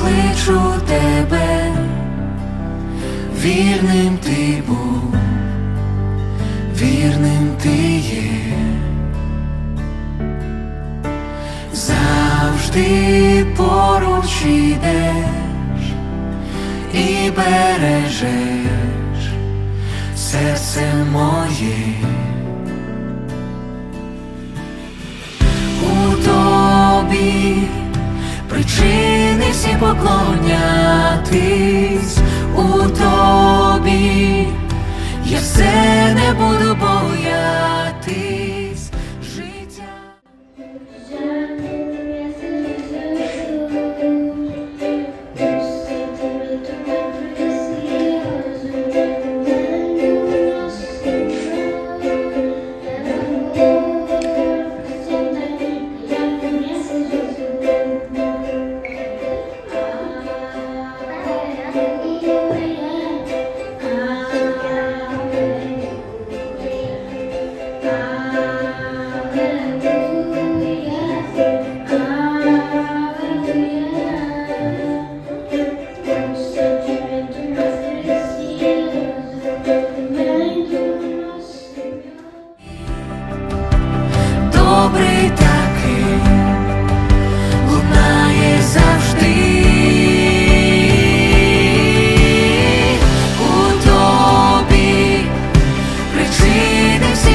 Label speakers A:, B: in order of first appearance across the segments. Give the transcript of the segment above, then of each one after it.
A: кличу тебе, вірним ти був, вірним ти є, завжди поруч ідеш і бережеш серце моє. Причини всі поклонятись у тобі, я все не буду боятись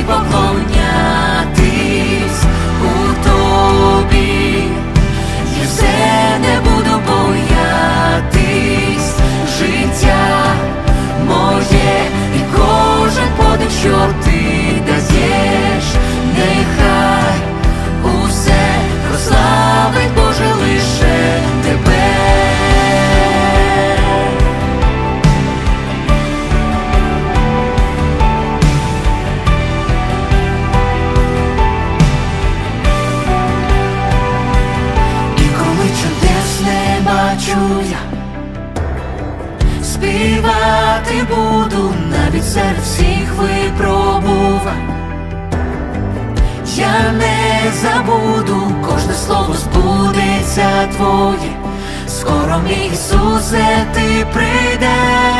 A: причини співати буду навіть серед всіх випробувань. Я не забуду, кожне слово збудеться твоє. Скоро мій Ісусе, ти прийдеш.